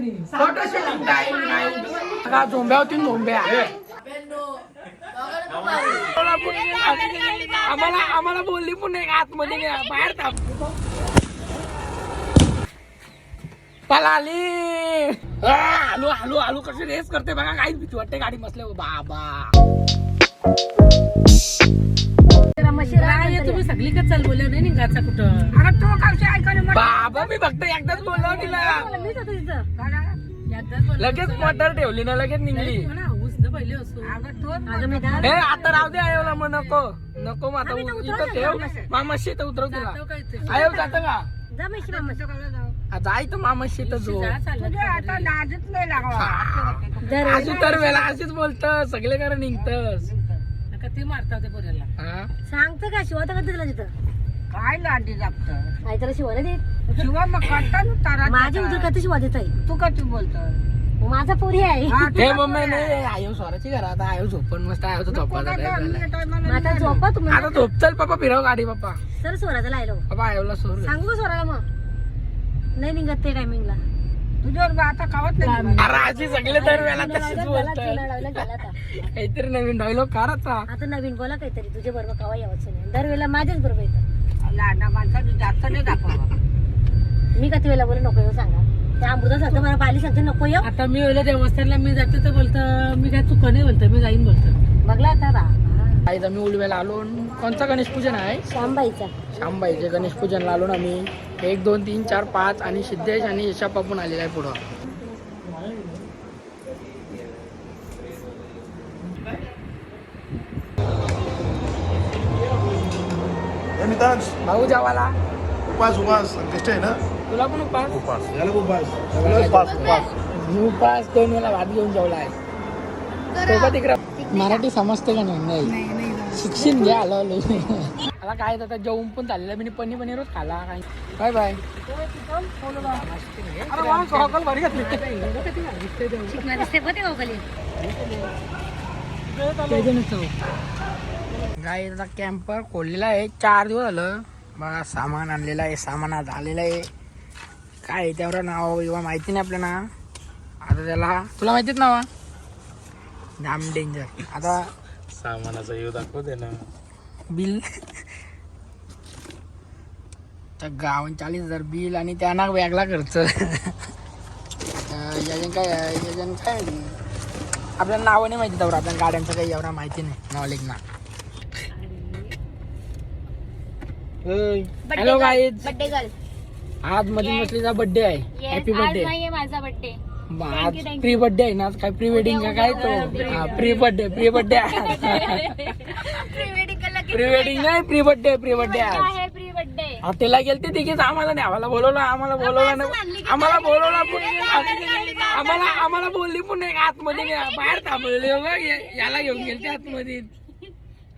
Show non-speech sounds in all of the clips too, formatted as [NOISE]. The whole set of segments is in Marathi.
फोटो शूटिंग टाइम नाही का झोंब्या होती झोंब्या आम्हाला आम्हाला बोलली पण नाही आतमध्ये बाहेर थांब पलाली आ, आलू आलू आलू कशी रेस करते बघा काहीच भीती वाटते गाडी बसले बाबा तुम्ही सगळी का चाल बोलल्या नाही निघायचा कुठं बाबा मी फक्त एकदाच बोललो तिला. लगेच मोटर ठेवली ना लगेच निघली. हे आता राहू दे आयोला मग नको. नको मग आता इथं ठेव. मामाशी. तर उतरव तिला. जातो काय ते? आयो जात का? जा म्हशी मामा. जाय तर मामाशी तर जो जा चाललं. अशी तर वेळा अशीच बोलत सगळे कारण निघतस. नका ते मारता होते पोऱ्याला हा? सांगतं का शिवता का तुला तिथं? काय लांडी लागतं नाही त्याला शिवायला देत शिवा मग करता ना तारा माझ्या उदर का शिवा देत आहे. तू कशी बोलतो माझा पोरी आहे. हे मम्मी नाही आयो स्वराची घरात आयो झोपण मस्त आयो तर आता झोपा आता पप्पा फिरव गाडी पप्पा. सर स्वराचा लायलो. पप्पा आयोला सोड सांगू का स्वराला मग? नाही निघत ते टायमिंगला तुझ्यावर बा आता खावत नाही अरे अशी सगळे तर वेळा तशीच बोलत गेला आता. [LAUGHS] काहीतरी नवीन डायलॉग करायचा आता नवीन बोला काहीतरी. तुझ्या बरोबर कवा यावंच नाही. दरवेळेला माझ्याच बरोबर येतं. लहान माणसाने जास्त नाही दाखवा मी किती वेळेला बोल नको येऊ सांगा. त्या अमृता सांगतो मला पाली सांगते नको येऊ. आता मी वेळेला देवस्थानला मी जाते तर बोलतं मी काय चुका नाही बोलतं मी जाईन बोलतं. बघला आता बा. आज आम्ही उलवेला आलो कोणता गणेश पूजन आहे? श्यामबाईचा. शांबाईचे गणेश पूजनला आलो ना आम्ही एक दोन तीन चार पाच आणि सिद्धेश आणि यशापा पण आलेला आहे पुढं. भाऊ जावाला. उपास उपास. आहे ना? तुला पण उपास? उपास. याला उपास. तुला उपास उपास. मी उपास दोन वेळा भात घेऊन जेवला आहे. तो का तिकडं मराठी समजते का नाही? नाही. शिक्षण घ्या आलो आलो मला काय आता जेवून पण चाललेलं मी पनीर पनीरच खाला काय? Bye bye. दिसते आता कॅम्पर खोललेला आहे. चार दिवस झालं. बघा सामान आणलेलं आहे सामान आज आलेलं आहे. काय त्यावर नाव किंवा माहिती नाही आपल्याला. आता त्याला तुला माहितीच नाव? जाम डेंजर आता सामानाचा येऊ दाखवते ना. बिल. तर गावन चाळीस हजार बिल आणि त्यांना वेगळा खर्च. याच्यान काय याच्यान काय? आपल्याला नावं नाही माहिती तेवढं. आपल्या गाड्यांचं काही एवढा माहिती नाही. नॉलेज ना हॅलो गाईज बड्डे गर्ल आज मध्ये मसलीचा बर्थडे आहे. हॅपी बर्थडे नाहीये माझा बड्डे आज प्री बर्थडे आहे ना आज काय प्री वेडिंग का काय तो? Pre birthday pre birthday pre wedding नाही प्री बर्थडे प्री बर्थडे आज. प्री बड्डे हॉटेलला गेलते तिघेच आम्हाला नाही आम्हाला बोलवलं आम्हाला बोलवलं नाही. आम्हाला बोलवलं पण नाही. आम्हाला आम्हाला बोलली पण नाही आतमध्ये. बाहेर थांबलेले हो. या- याला घेऊन गेलते आतमध्ये.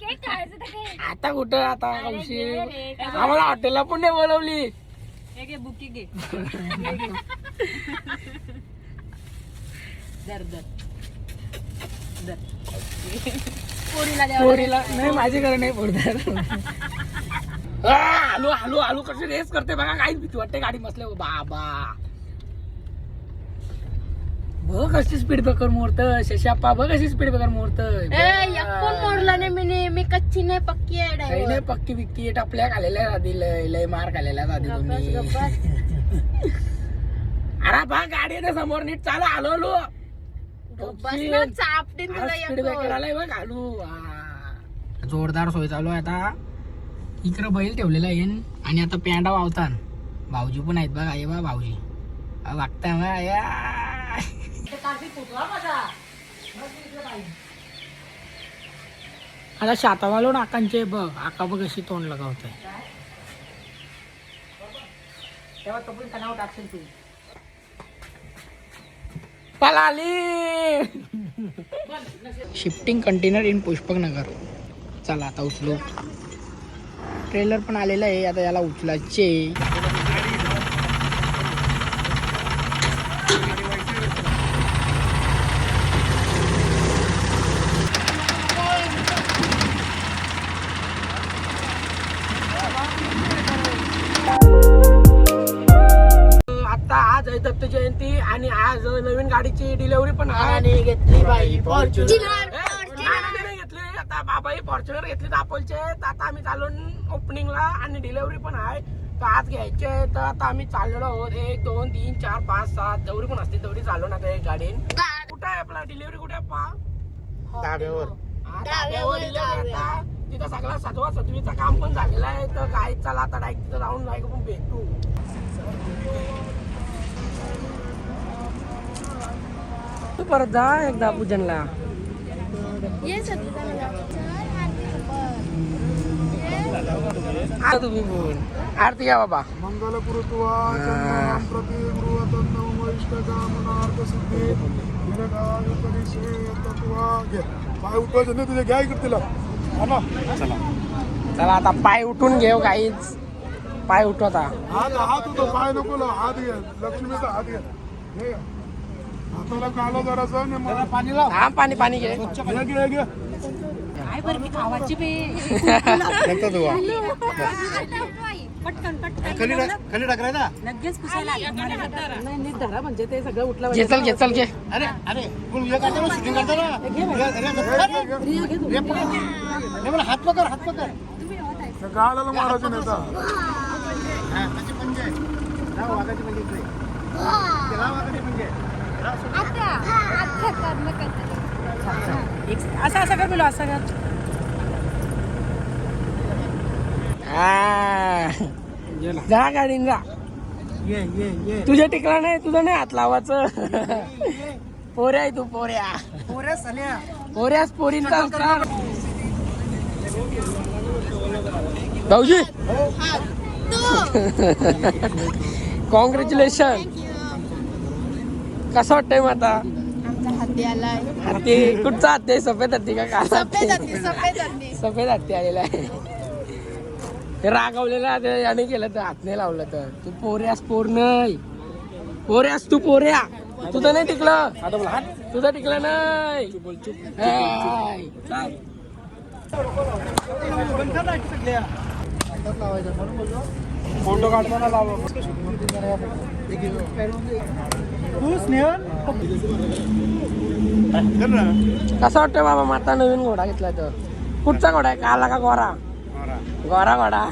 आता कुठं आता कौशी आम्हाला हॉटेलला पण नाही बोलवली. बुकी घे. दर दर दर पोरीला नाही माझी घर नाही पडतात आलू आलू आलू कशी रेस करते बघा. काहीच भीती वाटते गाडी बसले बाबा. बघ कशी स्पीड ब्रेकर मोडत शशाप्पा बघ कशी स्पीड ब्रेकर मोडत कोण मोडला नाही मी मी कच्ची नाही पक्की आहे काही नाही पक्की बिक्की टपल्या खालेल्या आधी लय लय मार खालेल्या आधी तुम्ही. अरे बा गाडी ना समोर नीट चालू आलो आलो. स्पीड ब्रेकर आलाय बघ आलू. आ. जोरदार सोय चालू आहे आता. इकडं बैल ठेवलेला आहे आणि आता पॅन्डा वावतान. भाऊजी पण आहेत बघा हे बा भाऊजी. वागताय बा या. आता शातावालो नाकांचे बघ आका बघ अशी तोंड लगावत तेव्हा तो पण तणाव टाकशील तू. पलाली! Shifting container in Pushpak Nagar चला आता उचलू. ट्रेलर पण आलेलं आहे आता याला उचलायचे. गाडीची डिलिव्हरी पण आहे. आणि घेतली बाई फॉर्च्युनर नाही, नाही घेतली. आता बाबाई फॉर्च्युनर घेतली दापोलचे. तर आता आम्ही चाललो ओपनिंगला आणि डिलिव्हरी पण आहे. तर आज घ्यायचे तर आता आम्ही चाललेलो आहोत. एक दोन तीन चार पाच सात. जेवढी पण असते? तेवढी चाललो ना त्या गाडीन. कुठं आहे आपला डिलिव्हरी कुठे आहे पा हा, delivery आता. तिथं सगळा सातवा सातवीचं काम पण झालेलं आहे. तर काय चला आता डायरेक्ट तिथं जाऊन जायचं पण भेटू. परत जा एकदा पूजनला. आता तुम्ही बोल आरती घ्या बाबा. मंगल गुरुत्वा चंद्रम प्रति गुरुवतन्नम वैष्णकामनार्थ सिद्धी निरगाय परिसे तत्वा घे पाय उठवायचे नाही तुझे घ्या इकडे तिला हा ना चला चला आता पाय उठून घेऊ काहीच. पाय उठवता हात हात होतो पाय नको हात घे. लक्ष्मीचा हात घे. घे. हाताला काला जरासा पाणी लाव. हा पाणी पाणी घे. घे घे घे. काय बरं मी खावाची बे नंतर धुवा. पटकन पटकन. खाली टाक खाली टाक ना लगेच पुसायला नाही नीट धरा म्हणजे ते सगळं उठलं घे चल घे चल घे. अरे अरे कोण हे करतो ना शूटिंग करतो ना अरे, अरे, रिया घे तू. हे पकड. हे मला हात पकड हात पकड. गाळाला मारायचे नाही आता. हा, त्याचे पंजे. राव, वाघाचे पंजे इकडे. ते राव, वाघाचे पंजे. राव, एक- असं असं कर बोलो असं कर. जा गाडीन जा. तुझ्या टिकला नाही तुझं नाही हात लावायचं. पोऱ्या आहे तू पोऱ्या पोऱ्यास पोरींचा असणार भाऊजी. कॉंग्रॅच्युलेशन [LAUGHS] कसं वाटतंय मग आता? हत्ती कुठचा हत्ती आहे? सफेद हत्ती का काला हत्ती सफेद हत्ती आलेला आहे. ते रागवलेला ते याने केलं तर हात नाही लावलं तर. तू पोऱ्यास पोर नाही. पोऱ्यास तू पोऱ्या. तुझं नाही टिकलं. तुझं टिकलं नाही. हाय. चाल. फोटो काढताना लावा. कसं वाटतं बाबा माता नवीन घोडा घेतला तर? कुठचा घोडा आहे? काला का गोरा? गोरा. घोडा.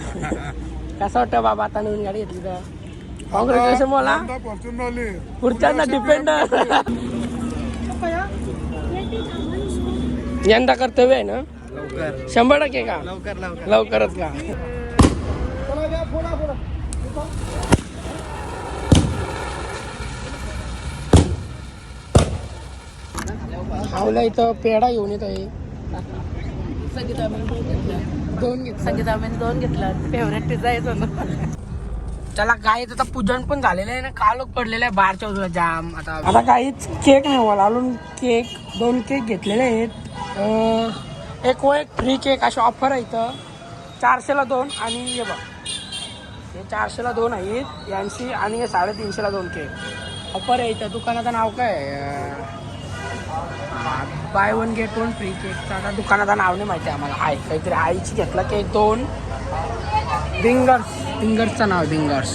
कसं वाटतं बाबा आता नवीन गाडी घेतली तर? कॉंग्रॅच्युलेशन बोला पुढच्यांना डिपेंडर यंदा कर्तव्य आहे ना? शंभर टक्के का? लवकरच का? आवला इथं पेढा घेऊन येत आहे दोन घेतलं. फेवरेट पिझ्झा येतो ना त्याला गाईचं आता पूजन पण झालेलं आहे ना. कालोख पडलेलं आहे बारच्या बाजूला जाम. आता आता काहीच केक नाही मला अजून केक दोन केक घेतलेले आहेत. अं, एक व एक फ्री केक अशी ऑफर आहे इथं. चारशेला दोन आणि हे बघ. हे चारशेला दोन आहेत यांशी आणि हे साडेतीनशेला दोन केक ऑफर आहे इथं. दुकानाचं नाव काय buy one get one free केकचं आता दुकानाचं नाव नाही माहिती आम्हाला. आहे काहीतरी आईची घेतला केक दोन. बिंगर्स बिंगर्सचं नाव बिंगर्स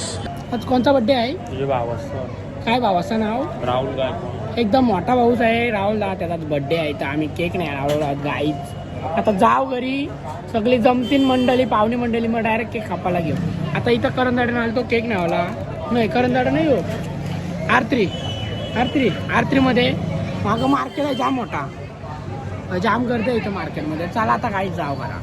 आज कोणता बड्डे आहे? तुझे भावाचं. काय भावाचं नाव? राहुल गायकवाड एकदम मोठा भाऊच आहे. राहुल दा त्याचा बड्डे आहे. तर आम्ही केक नाही राहुल गाईच. आता जाव घरी. सगळी जमतीन मंडळी पाहुणे मंडळी मग डायरेक्ट केक कापायला घेऊ आता इथं करंदाडे आला तो केक नाही आला. नाही करंदाडा नाही हो. आरत्री. आरत्री. आरत्रीमध्ये मागं मार्केट आहे जाम मोठा. जाम गर्दी आहे इथं मार्केटमध्ये. चला आता काहीच जाव करा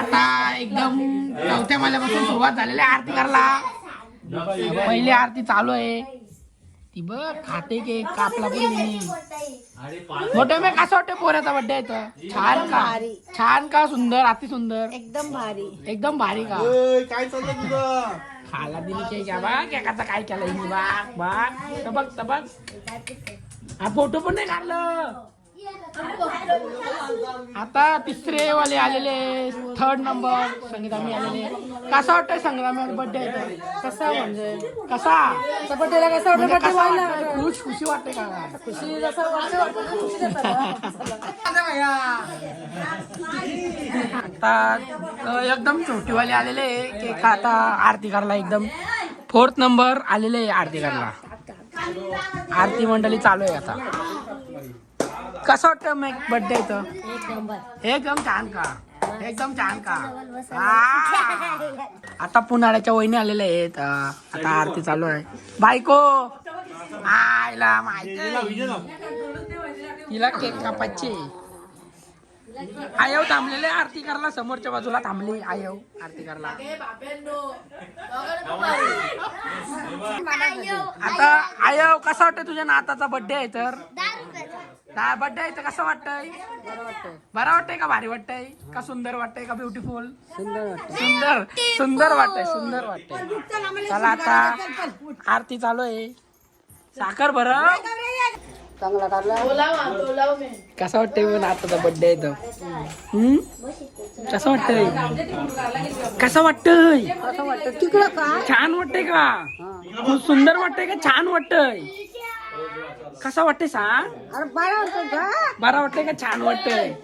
आता एकदम चौथ्या महिन्यापासून सुरुवात झालेली आहे आरती करायला. पहिली आरती चालू आहे. ती बघ खाते केक कापला पण नाही. मोठे मी कसं वाटतं पोऱ्याचा बड्डे आहे तर छान का? छान का सुंदर? अति सुंदर? एकदम भारी. एकदम भारी का? काय चाललं तुझं? खाला दिली केक आहे बा केकाचा काय केलं हिने बघ बघ तर बघ तर बघ. हा फोटो पण नाही काढलं. आता तिसरे वाले आलेले थर्ड नंबर संगीतामी आलेले कसा वाटतंय संग्रामी बर्थडे? कसा म्हणजे? कसा? कसं म्हणजे वाटतं वाटतंय? खुश खुशी वाटते का? खुशी जसं वाटतं खुशी आता एकदम छोटीवाले आलेले केक आता आरती करायला एकदम. फोर्थ नंबर आलेले आरती करायला आरती मंडळी चालू आहे आता. कसं वाटतं मग बर्थडे एकदम छान का? एकदम छान का. आता पुनाळ्याच्या वहिनी आलेल्या आहेत. आता आरती चालू आहे. बायको! आयला माहिती. तिला केक कापायची. आयव थांबलेले आरती करायला. समोरच्या बाजूला थांबली आयव आरती करायला. आता आयव कसा वाटतं तुझ्या नाताचा बर्थडे आहे तर? बर्थडे आहे तर कसं वाटतंय? बरं वाटतंय का? भारी वाटतंय? का सुंदर वाटतंय? का ब्युटिफुल सुंदर सुंदर सुंदर वाटतंय सुंदर वाटतंय. चला आता आरती चालू आहे. साखर बर कसं वाटतंय पण आताचा बर्थडे आहे तर? कसं वाटतंय? कसं वाटतंय? छान वाटतंय का? खूप सुंदर वाटतंय का? छान वाटतंय. कसं वाटतंय सांग? बरं वाटतंय का? छान वाटतंय.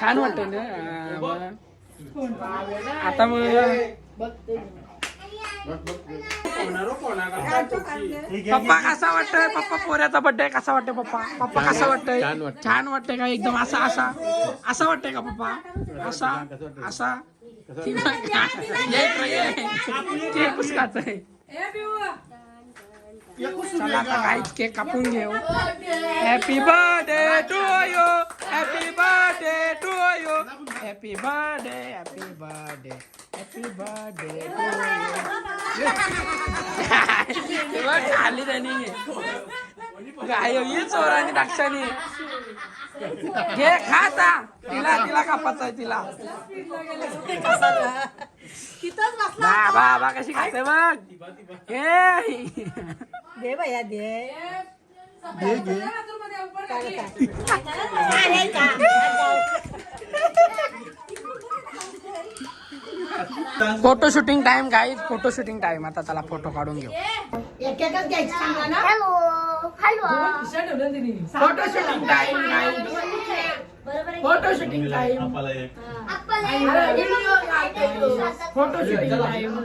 छान वाटतंय ना? हा, मग. आता मग पप्पा कसा वाटतंय? पप्पा पोऱ्याचा बर्थडे कसा वाटतंय पप्पा? पप्पा कसा वाटतंय? छान वाटतंय. का? एकदम असा असा. असा वाटतंय का पप्पा? असा असा. ठीक आहे. ये इकडे ये. केक कुसकाचं आहे. चला आता काहीच केक कापून घेऊ happy birthday to you happy birthday to you happy birthday happy birthday happy birthday to you खाली त्यांनी गाय ये चोरानी दाक्षानी घे खा आता तिला तिला कापायचं आहे तिला बा बा बा कशी खाते बघ ए दे भैया दे photo shooting time guys photo shooting time. आता चला फोटो काढून घेऊ. Hello hello photo shooting time photo shooting time. Photo shooting time.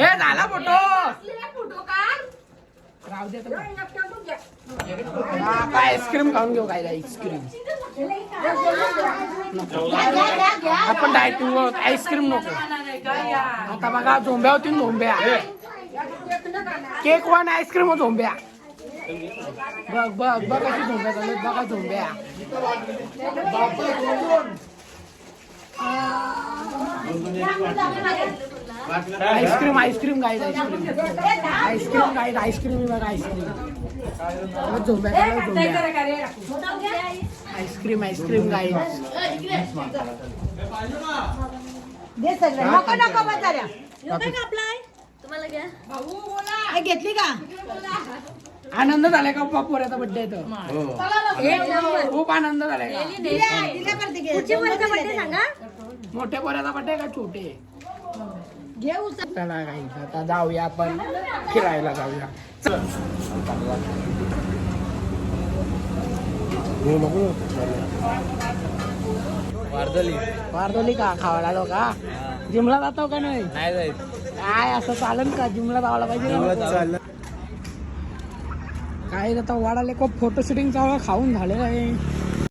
हे झाला फोटो. राहू दे आता. आता आईस्क्रीम खाऊन घेऊ काय आईस्क्रीम. आपण डायटिंग आईस्क्रीम नको. आता बघा झोंब्या होती झोंब्या. केक वन आईस्क्रीम हो झोंब्या. बघ बघ बघ कशी झोंब्या झाले बघा झोंब्या. Ice cream ice cream guide ice cream. Ice cream guide ice cream बघा ice cream. Ice cream ice cream guide नको नको बजाऱ्या घेतली का? आनंद झालाय का पप्पा पोऱ्याचा बड्डे येतो खूप आनंद झालाय का? मोठ्या पोऱ्याचा बड्डे का छोटे? चला. काही आता जाऊया आपण. फिरायला जाऊया. वारदोली. का? खावायला आलो का? जिमला जातो का नाही? काय असं चालेल का? जिमला जावं पाहिजे. काय आता वाढाले खूप फोटो शूटिंग चावला खाऊन झालेलं आहे